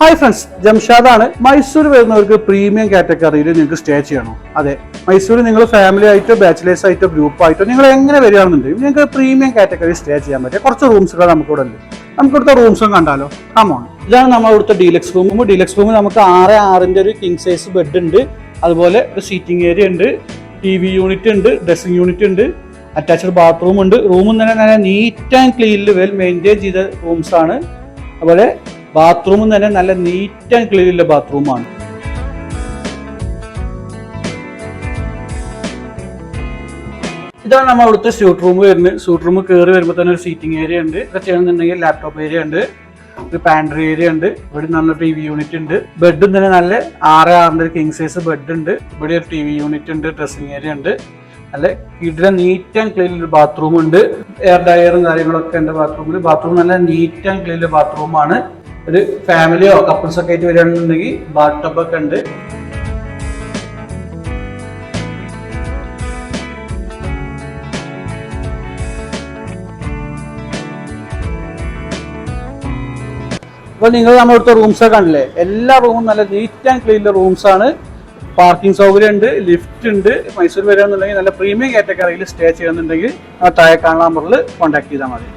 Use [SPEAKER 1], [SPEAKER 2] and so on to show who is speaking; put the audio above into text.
[SPEAKER 1] Hi friends ജംഷാദാണ് Mysore വരുന്നവർക്ക് premium കാറ്റഗറിയിൽ നിങ്ങൾക്ക് സ്റ്റേ ചെയ്യണോ. അതെ മൈസൂർ നിങ്ങൾ ഫാമിലി ആയിട്ടോ ബാച്ചിലേഴ്സ് ആയിട്ടോ ഗ്രൂപ്പ് ആയിട്ടോ നിങ്ങൾ എങ്ങനെ വരികയാണെന്നുണ്ടെങ്കിൽ നിങ്ങൾക്ക് പ്രീമിയം കാറ്റഗറി സ്റ്റേ ചെയ്യാൻ പറ്റിയ കുറച്ച് റൂംസുകൾ നമുക്കിവിടെ ഉണ്ട്. നമുക്ക് ഇവിടുത്തെ റൂംസും കണ്ടാലോ? കമോൺ ഇതാണ് നമ്മൾ ഇവിടുത്തെ ഡീലക്സ് റൂം ഡീലക്സ് റൂമിൽ നമുക്ക് ആറ് ആറിന്റെ ഒരു കിങ് സൈസ് ബെഡ് ഉണ്ട്. അതുപോലെ ഒരു സീറ്റിംഗ് ഏരിയ ഉണ്ട്. ടി വി യൂണിറ്റ് ഉണ്ട് ഡ്രസ്സിംഗ് യൂണിറ്റ് ഉണ്ട് അറ്റാച്ച്ഡ് ബാത്റൂം ഉണ്ട്. റൂമും തന്നെ നല്ല നീറ്റ് ആൻഡ് ക്ലീനിൽ വെൽ മെയിന്റെയിൻ ചെയ്ത റൂംസാണ് അതുപോലെ ബാത്റൂമും തന്നെ നല്ല നീറ്റ് ആൻഡ് ക്ലീൻ ഉള്ള ബാത്റൂമാണ്. ഇതാണ് നമ്മൾ അവിടുത്തെ സ്യൂട്ട് റൂം വരുന്നത്. സ്യൂട്ട് റൂം കയറി വരുമ്പോൾ തന്നെ ഒരു സീറ്റിംഗ് ഏരിയ ഉണ്ട്. ഇവിടെ ചെയ്യണമെന്നുണ്ടെങ്കിൽ ലാപ്ടോപ്പ് ഏരിയ ഉണ്ട്. ഒരു പാൻട്രി ഏരിയ ഉണ്ട്. ഇവിടെ നല്ല ടി വി യൂണിറ്റ് ഉണ്ട്. ബെഡും തന്നെ നല്ല ആറ് ആറിന്റെ കിങ് സൈസ് ബെഡ് ഉണ്ട്. ഇവിടെ ഒരു ടി വി യൂണിറ്റ് ഉണ്ട് ഡ്രസ്സിംഗ് ഏരിയ ഉണ്ട്. നല്ല ഇവിടെ നീറ്റ് ആൻഡ് ക്ലീൻ ഒരു ബാത്റൂം ഉണ്ട്. എയർ ഡയറും കാര്യങ്ങളൊക്കെ ഉണ്ട് ബാത്റൂമിൽ ബാത്റൂം നല്ല നീറ്റ് ആൻഡ് ക്ലീൻ ബാത്റൂമാണ് ഒരു ഫാമിലിയോ കപ്പിൾസ് ഒക്കെ ആയിട്ട് വരികയാണെന്നുണ്ടെങ്കിൽ ഒക്കെ ഉണ്ട്. അപ്പോൾ നിങ്ങൾ നമ്മുടെ ഇവിടുത്തെ റൂംസ് കണ്ടില്ലേ? എല്ലാ റൂമും നല്ല നീറ്റ് ആൻഡ് ക്ലീൻ റൂംസ് ആണ്. പാർക്കിംഗ് സൗകര്യം ഉണ്ട് ലിഫ്റ്റ് ഉണ്ട്. മൈസൂർ വരികയാണെന്നുണ്ടെങ്കിൽ നല്ല പ്രീമിയം കാറ്റഗറിയിൽ സ്റ്റേ ചെയ്യുന്നുണ്ടെങ്കിൽ ആ താഴെ കാണാൻ നമ്പറിൽ കോൺടാക്ട് ചെയ്താൽ മതി.